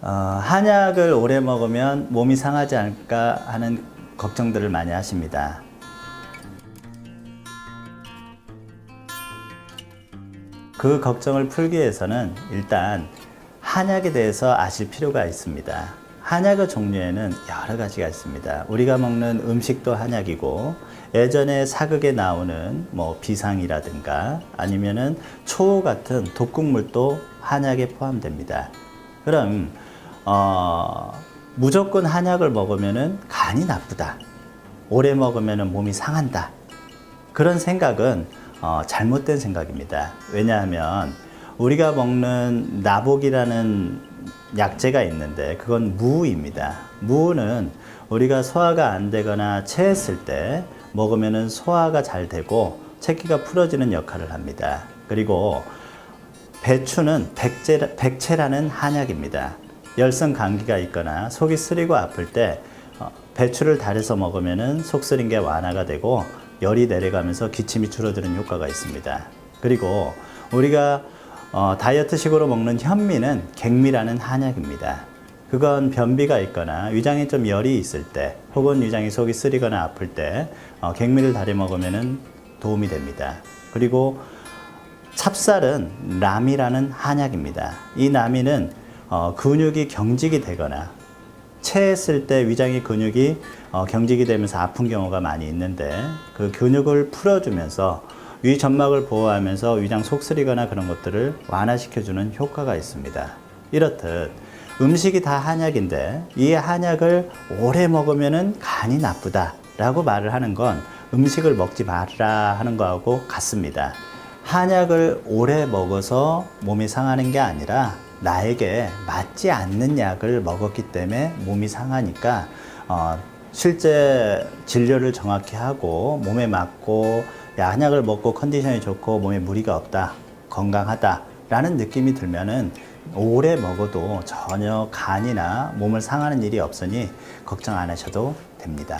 어, 한약을 오래 먹으면 몸이 상하지 않을까 하는 걱정들을 많이 하십니다. 그 걱정을 풀기 위해서는 일단 한약에 대해서 아실 필요가 있습니다. 한약의 종류에는 여러 가지가 있습니다. 우리가 먹는 음식도 한약이고 예전에 사극에 나오는 뭐 비상이라든가 아니면은 초 같은 독극물도 한약에 포함됩니다. 그럼 어, 무조건 한약을 먹으면은 간이 나쁘다. 오래 먹으면은 몸이 상한다. 그런 생각은 어, 잘못된 생각입니다. 왜냐하면 우리가 먹는 나복이라는 약재가 있는데 그건 무입니다. 무는 우리가 소화가 안 되거나 체했을 때 먹으면은 소화가 잘 되고 체기가 풀어지는 역할을 합니다. 그리고 배추는 백제, 백채라는 한약입니다. 열성 감기가 있거나 속이 쓰리고 아플 때 어, 배추를 달여서 먹으면 속 쓰린 게 완화가 되고 열이 내려가면서 기침이 줄어드는 효과가 있습니다. 그리고 우리가 어, 다이어트식으로 먹는 현미는 갱미라는 한약입니다. 그건 변비가 있거나 위장에 좀 열이 있을 때 혹은 위장이 속이 쓰리거나 아플 때 어, 갱미를 달여 먹으면 도움이 됩니다. 그리고 찹쌀은 라미라는 한약입니다. 이 라미는 어, 근육이 경직이 되거나 체했을 때 위장의 근육이 어, 경직이 되면서 아픈 경우가 많이 있는데 그 근육을 풀어주면서 위 점막을 보호하면서 위장 속쓰리거나 그런 것들을 완화시켜주는 효과가 있습니다. 이렇듯 음식이 다 한약인데 이 한약을 오래 먹으면 간이 나쁘다 라고 말을 하는 건 음식을 먹지 말라 하는 거하고 같습니다. 한약을 오래 먹어서 몸이 상하는 게 아니라 나에게 맞지 않는 약을 먹었기 때문에 몸이 상하니까 어, 실제 진료를 정확히 하고 몸에 맞고 야, 한약을 먹고 컨디션이 좋고 몸에 무리가 없다 건강하다 라는 느낌이 들면은 오래 먹어도 전혀 간이나 몸을 상하는 일이 없으니 걱정 안 하셔도 됩니다.